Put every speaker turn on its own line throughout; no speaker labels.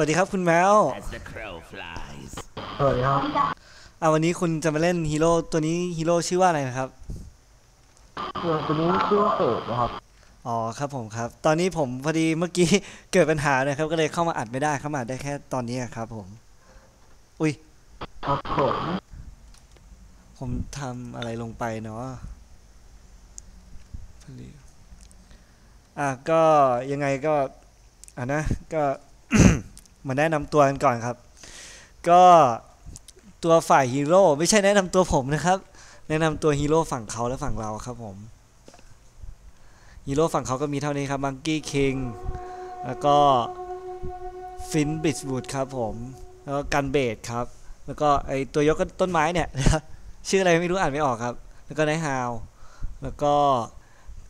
วัสดีครับคุณแมว
as the crow flies.
สวัสดีครับ
อ่าวันนี้คุณจะมาเล่นฮีโร่ตัวนี้ฮีโร่ชื่อว่าอะไรนะครับ
ส่วนตัวนี้ชื่อว่าเกิดนะครับ
อ๋อครับผมครับ ตอนนี้ผมพอดีเมื่อกี้เกิดปัญหานะครับ ก็เลยเข้ามาอัดไม่ได้เข้ามาอัดได้แค่ตอนนี้อะครับผม อุ้ย
ครับผม
ผมทำอะไรลงไปเนาะพอดีอะก็ยังไงก็อะนะก็ มาแนะนำตัวกันก่อนครับ ก็ตัวฝ่ายฮีโร่ไม่ใช่แนะนำตัวผมนะครับ แนะนำตัวฮีโร่ฝั่งเขาและฝั่งเราครับผมฮีโร่ฝั่งเขาก็มีเท่านี้ครับมังกี้คิงแล้วก็ฟินบิสบูดครับผม แล้วก็กันเบดครับ แล้วก็ไอตัวยกต้นไม้เนี่ยชื่ออะไรไม่รู้อ่านไม่ออกครับ แล้วก็ไนฮาว แล้วก็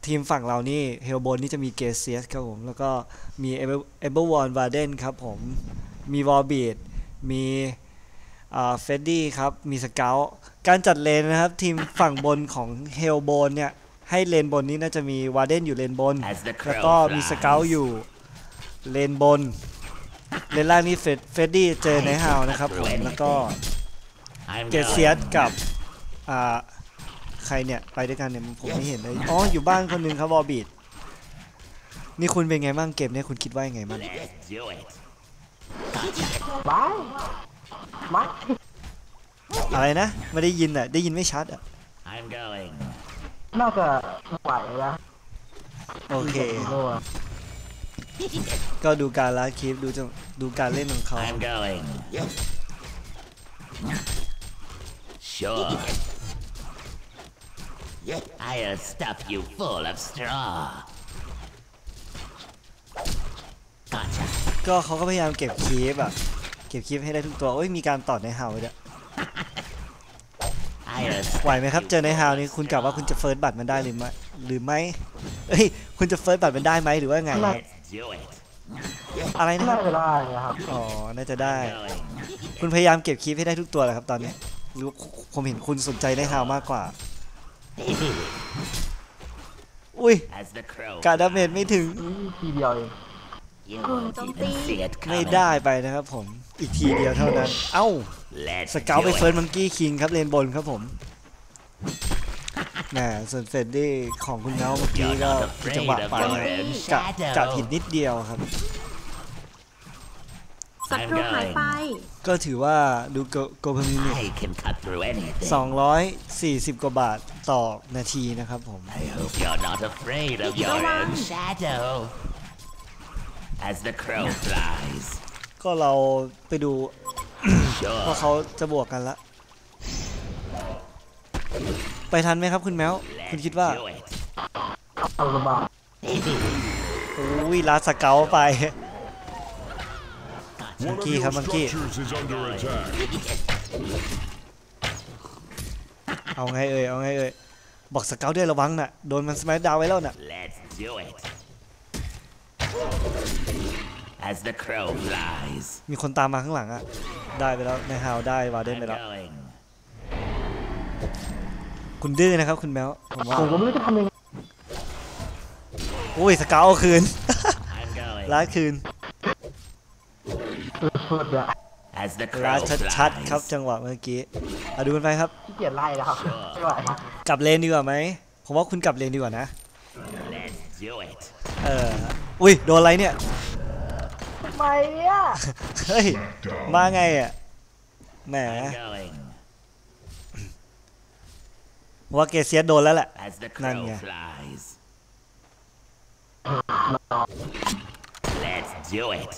ทีมฝั่งเรานี่เฮลโบนนี่จะมีเกเซียสครับผม แล้วก็มีเอเบอร์วอนวาเดนครับผม มีวอลบีดมีเฟดดี้ครับ มีสเกลการจัดเลนนะครับ ทีมฝั่งบนของเฮลโบนเนี่ย ให้เลนบนนี้น่าจะมีวาเดนอยู่เลนบน
As the
แล้ว
crow
ก็มีสเกล
flies.
อยู่เลนบน เลนล่างนี่เฟดเฟดดี้เจอไนฮาวนะครับผม แล้วก็
I'm
เกเซียส
going.
กับอ่า ใครเนี่ยไปด้วยกันเนี่ยผมไม่เห็นเลยอ๋ออยู่บ้านคนหนึงครับวอบีดนี่คุณเป็นไงบ้างเกมเนี่ยคุณคิดว่ายังไงบ้าง
Let's do it.
บายมา
อะไรนะไม่ได้ยินอะได้ยินไม่ชัดอะ
I'm going.
น่าจะไหวนะ
โอเค
ฮีโร่อะ
ก็ดูการไลฟ์คลิปดูจังดูการเล่นของเขา
I'm going. Sure. I'll stuff you full of straw. Gotcha.
ก็เขาก็พยายามเก็บคลิปอะเก็บคลิปให้ได้ทุกตัวโอ้ยมีการต่อในฮาวด้วย
I'll
ไหวไหมครับเจอในฮาวนี่คุณกะว่าคุณจะเฟิร์สบัตรมันได้หรือไม่หรือไม่เอ้ยคุณจะเฟิร์สบัตรมันได้ไหมหรือว่าไงครับ
Let's do it.
อะไรนะค
น่า
รับ
จะได้นะครับ
อ๋อน่าจะได้
I'm going.
คุณพยายามเก็บคลิปให้ได้ทุกตัวแหละครับตอนนี้หรือผมเห็นคุณสนใจในฮาวมากกว่า อุ้ย
As the crow
การดาเมจไม่ถึง
นี่ทีเดียวเอง
You won't even see it
ไม่
coming.
ได้ไปนะครับผม อีกทีเดียวเท่านั้น เอ้า
Let's
สเกลไป
do
เฟิร์ส
it.
มังกี้คิงครับเลนบนครับผมแหมส่วนเฟดดี้ของคุณเนาเมื่อกี้
You're
ก็
not
ผิดจัง
afraid
หวะ
of
ไป
your
นะ
own
กะกะผิด
shadow.
นิดเดียวครับ
ศัตรูหายไป
ก็ถือว่าดูโกเพมินิ
I can cut through anything.
240กว่าบาทต่อนาทีนะครับผม
I hope you're not afraid of your
Come
own
on.
shadow. As the crow flies.
ก็เราไปดูว่า
Sure.
เขาจะบวกกันละ ไปทันไหมครับคุณแมว คุณ
Let's
คิดว่า
do it.
เอาสบาย
อุ้ยลาสเกลไป มัง
One of
กี้
your
ครับมังกี้
structures is under attack.
เอาไงเอ่ยเอาไงเอ่ยบอกสเกลด้วยระวังน่ะโดนมันสมัยดาวไว้แล้วน่ะ
Let's do it. As the crow flies.
มีคนตามมาข้างหลังอะได้ไปแล้วในฮาวได้วาเดน
I'm
ไปแล้ว
going.
คุณดื้อนะครับคุณแมวผมว่า
ผมก็ไม่รู้จะทำยังไง
อุ้ยสเกลเอาคืน
I'm going.
ล้าคืน
สุดๆอะ
As the
ล้า
crow
ชัดๆครับ
flies.
จังหวะเมื่อกี้เอาดูกันไปครับ
ขี้เกียจไล่แล้วครับไม่ไหว
กลับเลนดีกว่าไหมผมว่าคุณกลับเลนดีกว่านะ
Let's do it.
เอออุ้ยโดนอะไรเนี่ย
ทำไมเนี่ย
เฮ้ยมาไงอะแหม
I'm going.
ผมว่าเกเซียสโดนแล้วแหละ
As the
None
crow
yeah.
flies. Let's do it.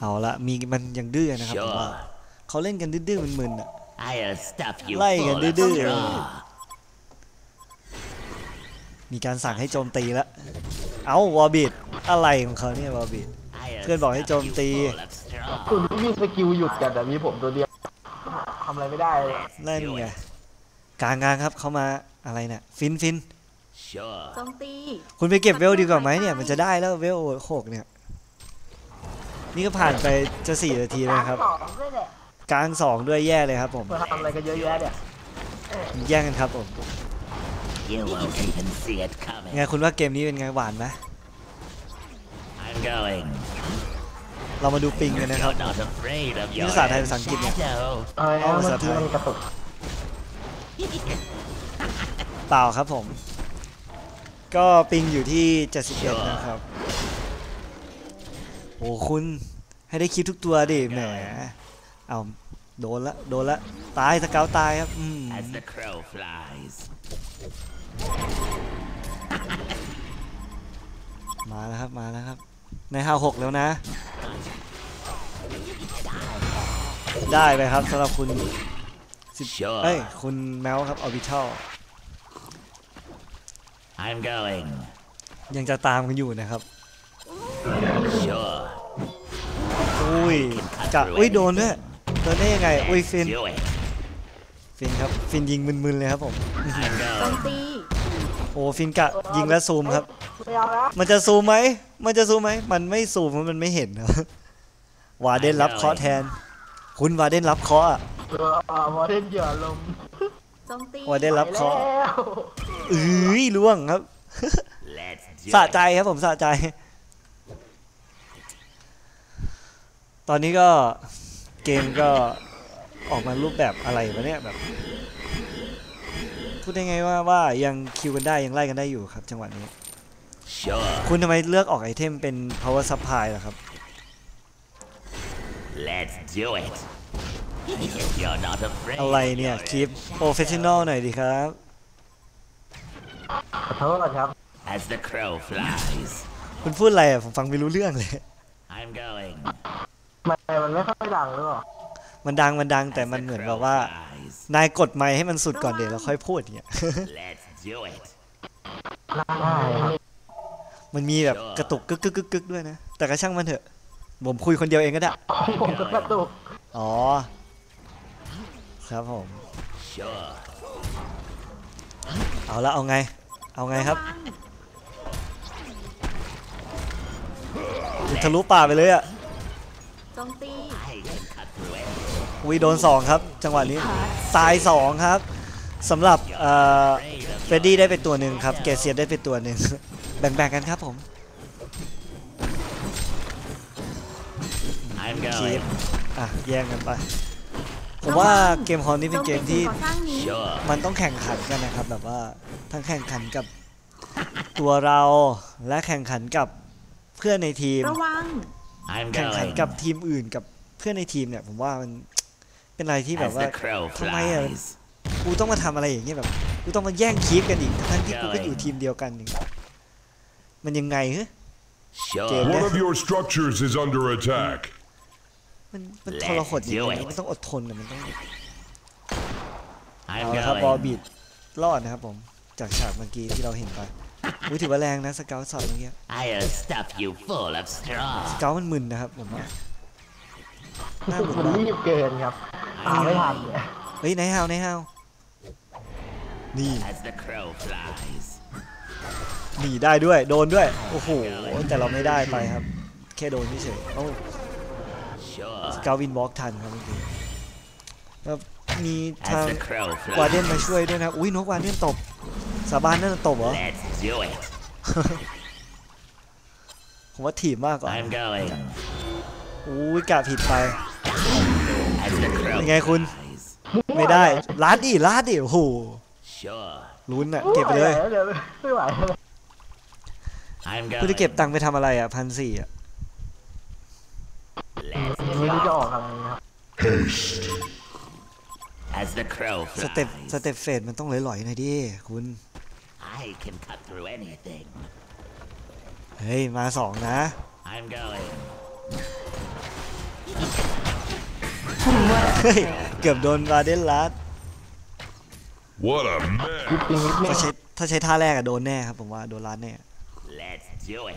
เอาละมีมันยังดื้อนะครับผมว่า
Sure.
เขาเล่นกันดื้อๆมึนๆอะ
I'll stuff you
ไล่กัน
full of
ดื้อๆ
straw.
มีการสั่งให้โจมตีแล้วเอาวอลบิดอะไรของเขาเนี่ยวอลบิด
I'll
เพื่อนบอกให้โจม
stuff you
ตี
full of straw.
คุณมีสกิลหยุดกันแต่มีผมตัวเดียวทำอะไรไม่ได้เลย
นั่น
Do
ไง
it.
กลางงานครับเขามาอะไรเนี่ยฟินฟิน
Sure.
โจมตี
คุณไปเก็บเวลดีกว่าไหมเนี่ยมันจะได้แล้วเวลหกเนี่ย นี่ก็ผ่านไปจะสี่นาทีแล้วครับ
สองด้วยเนี่ย
กลางสองด้วยแย่เลยครับผม
มาทำอะไรกันเยอะแยะเนี่ย
แย่งกันครับผม
You won't even see it coming.
ไงคุณว่าเกมนี้เป็นไงหวานไหม
I'm going.
เรามาดูปิงกันนะครับ
You're not afraid of
นี่
your
ภาษาไทยภาษาอังกฤษเนี่ย
shadow.
อะไร
เอา
นะ
ภา
เมื่
ษา
อ
ไท
กี้
ย
มันกระตุก
เปล่าครับผม ก็ปิงอยู่ที่ 71 นะครับ โอ้คุณให้ได้คิดทุกตัวดิแหมเอาโดนละโดนละตายสเกาวตายครับอืม
As the crow flies.
มาแล้วครับมาแล้วครับ ในห้าหกแล้วนะ ได้ไปครับสำหรับคุณ
Sure.
เอ้ยคุณแมวครับออบิทัล
I'm going.
ยังจะตามกันอยู่นะครับ
Sure.
อุ้ยกะอุ้ยโดนด้วยโดนได้ยังไง อุ้ยฟิน
Do it.
ฟินครับ ฟินยิงมึนๆเลยครับผม
I'm
โจม
going.
ตี
โอ้ฟินกะยิงแล้วซูมครับ
ไม่เอาแล้ว
มันจะซูมไหม มันจะซูมไหม มันไม่ซูมเพราะมันไม่เห็นครับวาเดนรับเคราะห์แทน คุณวาเดนรับเคราะห์อะ
เออเอามาเล่นเหยื่อลม
โจมตี
วาเดนรับเคราะห์
ไปแล้ว
เอ้ยล่วงครับ
Let's do
สะ
it.
ใจครับผมสะใจ ตอนนี้ก็เกมก็ออกมารูปแบบอะไรวะเนี่ยแบบพูดได้ไงว่าว่ายังคิวกันได้ยังไล่กันได้อยู่ครับ จังหวะนี้
Sure.
คุณทำไมเลือกออกไอเทมเป็น power supply ล่ะครับ
Let's do it. You're not afraid.
อะไร
of
เนี่ย
your
คลิป professional หน่อยดีครับ
ขอโทษครับ
As the crow flies.
คุณพูดอะไรอะผมฟังไม่รู้เรื่องเลย
I'm going.
ทำไมมันไม่ค่อยดังหรือเปล่า
มันดังมันดังแต่
As
มัน
the
เหมือน
crow
แบบว่า
flies.
นายกดไมค์ให้มันสุดก่อนเดี๋ยวเราค่อยพูดอย่างเงี้ย
Let's do it.
ได้ครับ
มันมีแบบกระตุกกึกกึกกึกกึกด้วยนะ แต่ก็ช่างมันเถอะ ผมคุยคนเดียวเองก็ได้
ของผมจะกระตุก
อ๋อ ครับผม
Sure.
เอาละเอาไง เอาไงครับ
ระวัง
ทะลุป่าไปเลยอะ
โจมตี
I can cut through it.
อุ้ยโดนสองครับ จังหวะนี้ตายสองครับสำหรับเอ่อ
Afraid of
เฟรดดี้ได้เป็นตัวหนึ่งครับเกเซียได้เป็นตัวหนึ่งแบ่งๆกันครับผม
I'm
คีบ
going.
อะแย่งกันไปผมว่าเกมฮอนนี่เป็นเกมที่
โจตีสิ่งก่อสร้างนี้
Sure.
มันต้องแข่งขันกันนะครับแบบว่าทั้งแข่งขันกับตัวเราและแข่งขันกับเพื่อนในทีม
ระวัง
I'm
แข่งขัน
going.
กับทีมอื่นกับเพื่อนในทีมเนี่ย ผมว่ามันเป็นอะไรที่แบบ
As
ว่า
the crow
ทำไมอะ
flies.
กูต้องมาทำอะไรอย่างเงี้ยแบบกูต้องมาแย่งคีฟกันอีกทั้งที่กูก็อยู่ทีมเดียวกันอย่างเงี้ยมันยังไงฮะ
Sure.
Game.
One of your structures is under attack.
มันมันทรหดอย่าง
Let's do
นี้
it
มันต้องอดทนนะมันต้อง
I'm
เอาละครับบอ
going.
บีดรอดนะครับผมจากฉากเมื่อกี้ที่เราเห็นไป อุ้ยถือว่าแรงนะสเกลสอดเมื่อกี้
I'll stuff you full of straw.
สเกลมันมึนนะครับผมว่าหน้ามึน
มัน
มาก
รีบเกินครับตามไม่ทันเนี่ย
เฮ้ยไนท์ฮาวไนท์ฮาวนี่
As the crow flies.
หนีได้ด้วยโดนด้วย โอ้โห แต่เราไม่ได้ไปครับ แค่โดนเฉยๆโอ้
Sure.
สเกลวินบล็อกทันครับเมื่อกี้แล้วมีทาง
As the crow
วาเดนมา
flies.
ช่วยด้วยนะครับ อุ้ยนกวาเดนตบ สาบานนั่นนะตบเหรอ
Let's do it.
ผมว่าถีบมากกว่า
I'm going.
อุ้ยกะผิดไป
As the crow
ยังไงคุณ
flies.
ไม่ได้ลาดดิลาดดิโอ้โห
Sure.
ลุ้นอะเก็บไปเลย
ดี๋วไม่ไหวแล้ว
I'm
คุณจะเก็บ
going.
ตังค์ไปทำอะไรอะพันสี่อะ
Let's
ไม่รู้จะ
go.
ออกอะไรครับ
As the crow
สเต็ป
flies.
สเต็ปเฟดมันต้องหลอยๆหน่อยดิคุณ
I can cut through anything.
เฮ้ย มาสองนะ
I'm going.
เฮ้ย เกือบโดนวาเดนลาด
What a
ยิบ
mess.
ปิงนิดนึ
ถ้างใช้ถ้าใช้ท่าแรกอะโดนแน่ครับผมว่าโดนลาดแน่
Let's do it.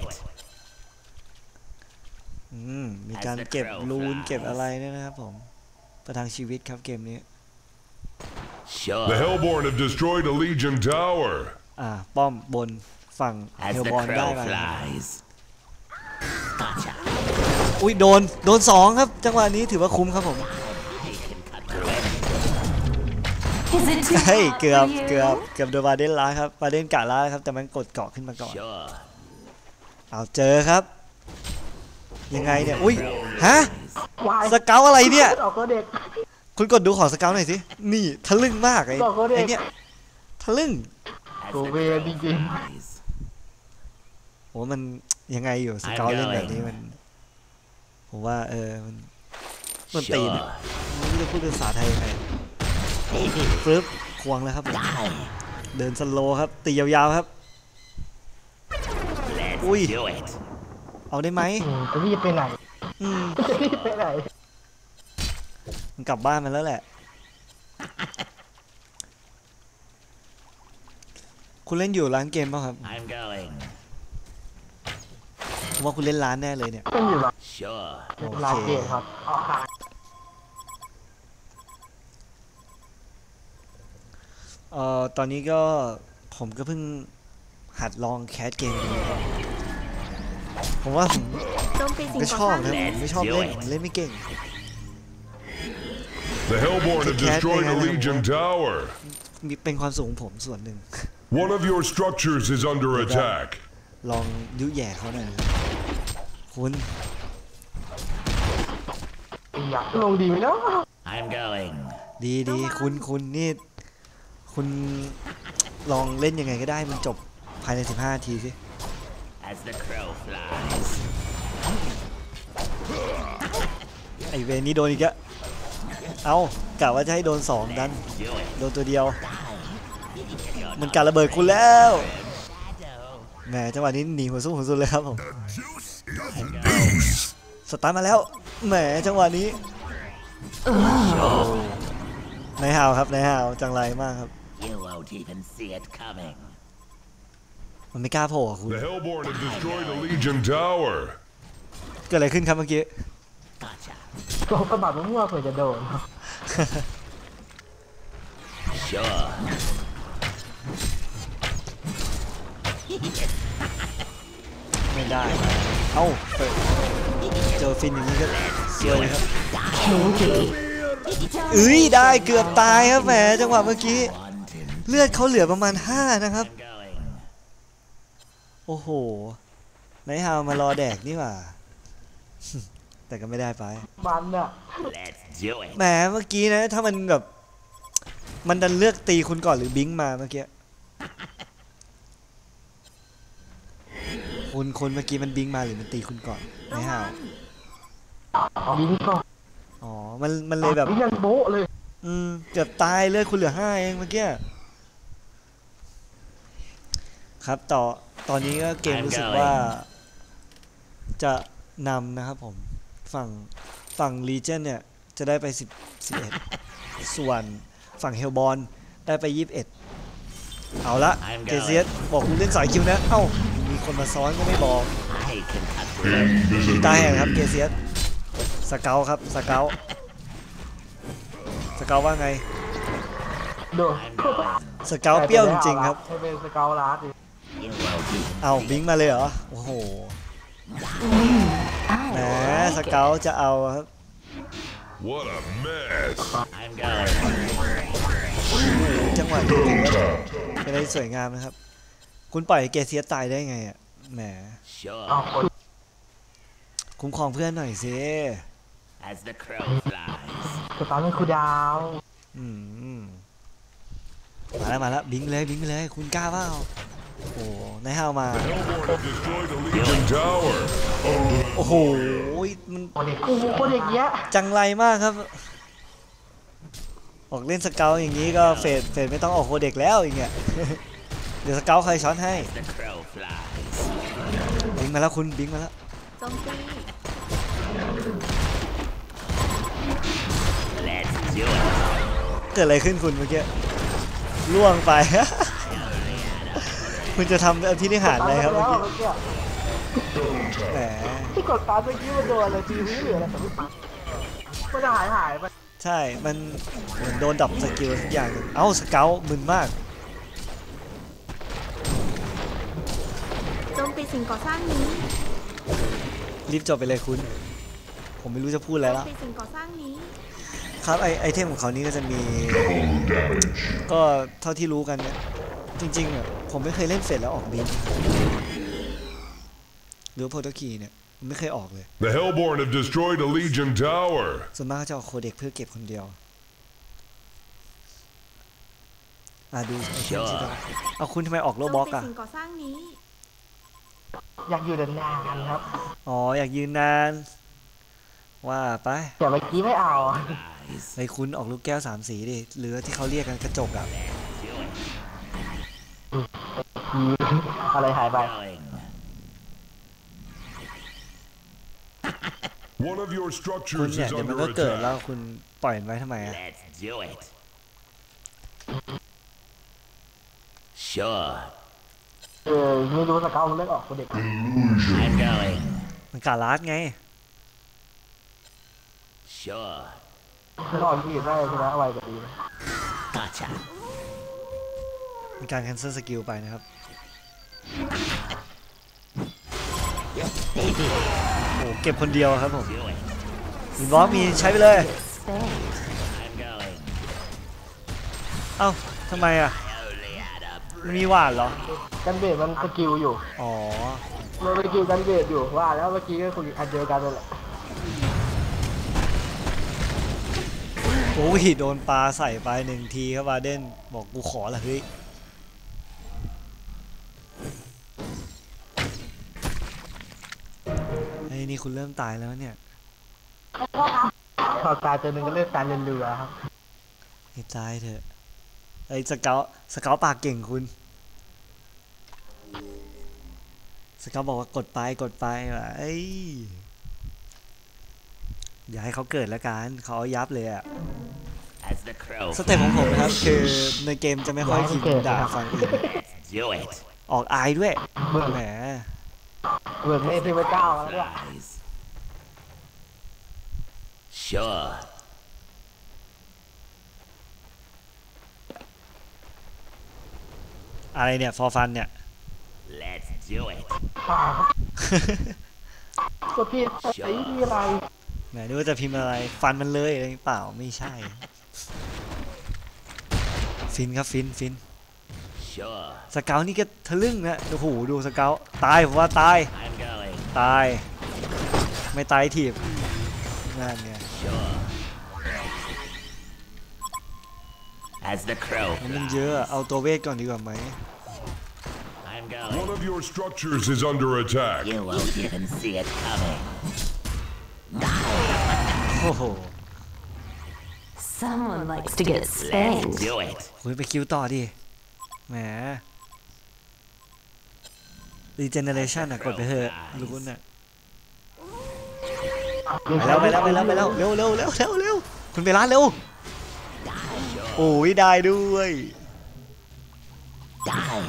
อืม มีการเก็บรูนเก็บอะไรเนี่ยนะครับผม ประทังชีวิตครับเกมนี้
The
Sure.
Hellborn have destroyed a Legion tower.
อ่าป้อมบนฝั่ง
As
เฮล
the
บอลได้
crow
ไป
flies. Gotcha.
อุ้ยโดนโดนสองครับ จังหวะนี้ถือว่าคุ้มครับผม
I can cut through anything.
Is it too
เฮ้ย
hot
เกือบ
for you?
เกือบเกือบโดนวาเดนลาดครับวาเดนกะลาดครับแต่มันกดเกาะขึ้นมาก่อน
Sure.
เอาเจอครับ ยังไงเนี่ยอุ้ยฮะ
วาย
สเกลอะไรเนี่ย
ออกก็เด็ก
คุณกดดูของสเกลหน่อยสินี่ทะลึ่งมากไอ้
บอกเขาดิ
ไอ้เนี่ยทะลึ่ง
As
โก
the
เวจริง
flies.
โอ้มันยังไงอยู่สเกลเล่นแบบนี้มัน ผมว่าเออมันมันตีนอะ
Sure.
ไม่รู้จะพูดเป็นภาษาไทยยังไงปึ๊บควงแล้วครับ
Die.
เดินสโลว์ครับตียาวๆครับ
Let's
Ui.
do it.
เอาได้ไหม
ๆอืมจะรีบไปไหน
อืม
จะรีบไปไหน
มันกลับบ้านมันแล้วแหละ คุณเล่นอยู่ร้านเกมป่ะครับ
I'm going.
ผมว่าคุณเล่นร้านแน่เลยเนี่ย
เป็นอยู่หรอ
Sure.
โอ
ลา
เค
เกตครับอ๋อค่ะ
เอ่อ ตอนนี้ก็ผมก็เพิ่งหัดลองแคสเกมดูครับผมว่าผม
โจมตีสิ่ง
ก็
ก่อ
ชอบ
สร้าง
นะ
นี้
ผมไม่ชอบเล่นผมเล่นไม่เก่ง
The Hellborn have
Cat
destroyed a
thing, I
Legion
don't
tower.
มีเป็นความสูงของผมส่วนหนึ่ง
One of your structures is under attack.
ลองยุแย่เขาหน่อยนะครับคุณ
ตีอะลงดีไหมเนาะ
I'm going.
ดีดีคุณคุณนี่คุณลองเล่นยังไงก็ได้มันจบภายใน 15นาทีสิ
As the crow flies.
ไอเวรนี้โดนอีกอะเอากะว่าจะให้โดนสองดัน
Do it.
โดนตัวเดียว
You're
มัน
not
การระเบิดคุณแล้ว
shadow.
แหมจังหวะนี้หนีหัวสู้หัวสุดเลยครับผม
I'm going.
สตาร์ทมาแล้วแหมจังหวะนี้นายฮาวครับนายฮาวจังไรมากครับ
You won't even see it coming.
มันไม่กล้าโผล่อะคุณ
The Hellborn have destroyed a Legion tower.
เกิดอะไรขึ้นครับเมื่อกี้
Gotcha.
ลงสะบัดมั่วๆเผื่อจะโดน
ไม่ได้ เอ้าเปิดเจอฟินอย่างนี้ก็สวยเลยครับเอ้ยได้เกือบตายครับแหมจังหวะเมื่อกี้
Wanted.
เลือดเขาเหลือประมาณ 5 นะครับ
I'm going.
โอ้โหนายฮาวมารอแดกนี่หว่าแต่ก็ไม่ได้ไป
มันอะ
Let's do it.
แหมเมื่อกี้นะ ถ้ามันแบบ มันดันเลือกตีคุณก่อนหรือบิงค์มาเมื่อกี้ คุณคนเมื่อกี้มันบิงค์มาหรือมันตีคุณก่อนนายฮาว
บิงก็
อ๋อ มันมันเลยแบบ
บิงยันโบ๊ะเลย
อืมเกือบตายเลือดคุณเหลือห้าเองเมื่อกี้ครับต่อตอนนี้ก็เกมรู้สึกว่า จะนำนะครับผม ฝั่งฝั่งลีเจนเนี่ย จะได้ไป10 11ส่วนฝั่งเฮลบอลได้ไป21เอาละ
I'm
เกเซียสบอกคุณเล่นสายคิวนะ เอ้า มีคนมาซ้อนก็ไม่บอก
I can cut through.
ตาแห่งครับเกเซียสสเกลครับสเกลสเกลว่าไง
โดน
I'm going.
สเกลเปรี้ยวจริงๆครับ
ให้เป็นสเกลลาร์ดดิ
You won't even
เอาบิงค์มาเลยเหรอโอ้โหแหมสเกลจะเอาครับ
What a mess.
I'm going.
จังหวะนี้เป็นอะไรที่สวยงามนะครับ คุณปล่อยให้เกเซียสตายได้ไงอะแหม
เอา
Sure.
คน
คุ้มครองเพื่อนหน่อยสิ
As the crow flies.
สตาร์ทเป็นคูลดาว
อืมมาแล้วมาแล้วบิงค์ไปเลยบิงค์ไปเลยคุณกล้าเปล่าโอ้โหนายห้าวมา
Hellborn have destroyed a Legion tower.
โอ้โห มัน
โอเด็กกูโคตรเด็กเยอะ
จังไรมากครับ ออกเล่นสเกลอย่างนี้ก็เฟดเฟดไม่ต้องออกโคเด็กแล้วอย่างเงี้ย เดี๋ยวสเกลใครช้อนให้
The crow flies.
บิงมาแล้วคุณบิงมาแล้ว
โจมตี
Let's do it.
เกิดอะไรขึ้นคุณเมื่อกี้ล่วงไป คุณจะทำอภินิหารอะไรครับเมื่อกี้
เมื่อกี้
แหม
ที่กดตาร์ทเมื่อกี้มันโดนอะไรทีวีหรืออะไรแต่ไม่ปังมันจะหายหายไป
ใช่ มันเหมือนโดนดับสกิลทุกอย่างหนึ่งเอ้าสเกลมึนมาก
โจมตี สิ่งก่อสร้างนี้
รีบจบไปเลยคุณ ผมไม่รู้จะพูดอะไร
โจม
แล้ว
ตีสิ่งก่อสร้างนี้
ครับไอไอเทมของเขานี้ก็จะมี ก็เท่าที่รู้กันเนี่ยจริงๆอะผมไม่เคยเล่นเฟดแล้วออกบินหรือโพโตคีเนี่ยไม่เคยออกเลย
The Hellborn have destroyed a Legion tower.
ส่วนมากเขาจะเอาโคเด็กเพื่อเก็บคนเดียวอะดูไอเทมที่เราเอาคุณทำไมออกโล
โจม
บ็อก
ตี
อะ
สิ่งก่อสร้างนี้
อยากอยู่นานๆครับ
อ๋ออยากยืนนาน ว่าไป
แต่เมื่อกี้ไม่เอา
ไอคุณออกลูกแก้วสามสีดิหรือที่เขาเรียกกันกระจกอะ
ทีอะไรหายไป
Going.
One of your
คุณ
structures
เนี่ย
is
เดี๋ยวมัน
under
ก็เกิดแล้ว
attack.
คุณปล่อยมันไว้ทำไมอะ
Let's do it. Sure.
เออไม่รู้สเกลมันเลิกออกคนเด็ก
I'm going.
มันกาลาดไง
Sure.
มันออกที่อื่นได้ใช่ไหมเอาไว้ก็ดีนะ
Gotcha.
มีการ cancel สกิลไปนะครับโอ้เก็บคนเดียวครับผม
Do it.
มีบล็อกมีใช้ไปเลย
I'm going.
เอ้าทำไมอะ
Only had a
มันมีหวานเหรอ
กันเบดมันสกิลอยู่
อ๋อ
มันสกิลกันเบดอยู่ว่าแล้วเมื่อกี้ก็คุยอันเดียวกันเลยแหละ
โอ้ยโดนปลาใส่ไปหนึ่งทีครับบาเดนบอกกูขอละเฮ้ยไอ้ยนี่คุณเริ่มตายแล้วเนี่ย
พอตายเจอหนึ่งก็เลิกการเรียนเรือครับ
ให้ตายเถอะ ไอ้สเกลสเกลปากเก่งคุณสเกลบอกว่ากดไปกดไปว่ะเอ้ยอย่าให้เขาเกิดแล้วกันเขาเอายับเลยอะ
as the crow.
สเต็ปของผมนะครับคือในเกมจะไม่ค่อยพิมพ์ด่าฝั่งอื่น
Let's do it.
ออกอายด้วย
เบื่อ
แหม
เบื่อเอทีเวเก้าแล้วเนี่ย
Flies. Sure.
อะไรเนี่ยฟอร์ฟันเนี่ย
Let's do it.
ป่าครับก็พี่ไอ้มีอะไร
ไหนนึกว่าจะพิมพ์อะไร ฟันมันเลยอะไรเปล่าไม่ใช่ ฟินครับฟินฟิน
Sure.
สเกลนี่ก็ทะลึ่งนะโอ้โหดูสเกลตายผมว่าตาย
I'm going.
ตาย ไม่ตายถีบนั่นไง
Sure. As the crow
มันเยอะอะเอาตัวเวทก่อนดีกว่าไหม
I'm
One
going.
of your structures is under attack.
You won't even see it coming.
โอ้โห
Someone likes to get
Let's
spanked.
do it.
คุยไปคิวต่อดิ แหม regeneration อ่ะ กดไปเถอะรู้น่ะไปแล้วไปแล้วไปแล้วไปแล้วเร็วเร็วเร็วเร็วเร็วคุณไปร้านเร็ว โอ้ยได้ด้วย
Die.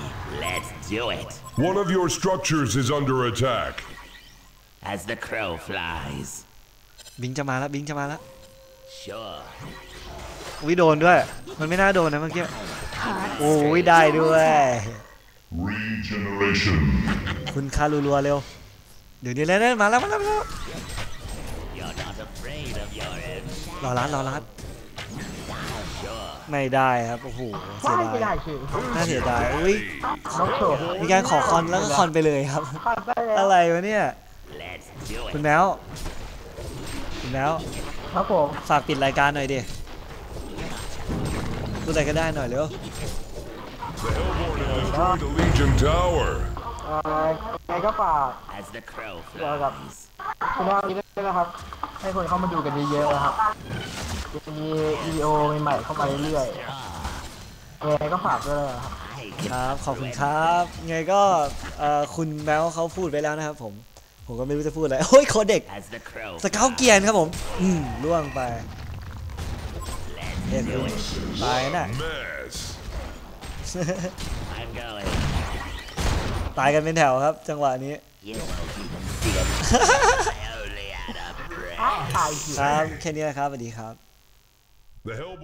Let's do it.
One of your structures is under attack.
As the crow flies.
บิงจะมาแล้วบิงจะมาแล้ว
Sure.
วิโดนด้วย มันไม่น่าโดนนะเมื่อกี้ โอ้ยได้ด้วย
Regeneration.
คุณคารัวๆเร็ว เดี๋ยวนี้แล้วมาแล้วมาแล้วมาแล้ว
You're not afraid of your own
รอรัดรอรัด
Sure.
ไม่ได้ครับ โอ้โหเสีย
ไม่
ดา
ไม่ได้
ย
คือ
น่าเสียดายอุ้ย
น้องโชว์
มีการขอคอนแล้วก็คอนไปเลยครับ
พลาดไปแล้ว
อะไรวะเนี่ย
Let's do
คุณ
it.
แมวคุณแมว
ครับผม
ฝากปิดรายการหน่อยดิพูดอะไรก็ได้หน่อยเร็ว
The Hellborn have destroyed a Legion tower.
เอ่อยังไงก็ฝาก
As the crow
Well, that-
flies.
คุณภาพนี้ด้วยนะครับ ให้คนเข้ามาดูกันเยอะๆนะครับ จะมีวิดีโอใหม่ๆเข้ามาเรื่อยๆยังไงก็ฝากด้วยนะครับ
I
ค
can
รับขอบคุณครับไงก็เอ่อคุณแมวเขาพูดไปแล้วนะครับ ผม ผมก็ไม่รู้จะพูดอะไรโอ้ยโคเด็ก
As the crow
สเกลเกียนครับผม อืมล่วงไป
Let's
เด็ก
do it.
ตายน่ะ
Mess.
I'm going.
ตายกันเป็นแถวครับ จังหวะนี้
You won't even see it. I only had a breath.
ตายสิ
ครับแค่นี้นะครับสวัสดีครับ
The Hellborn.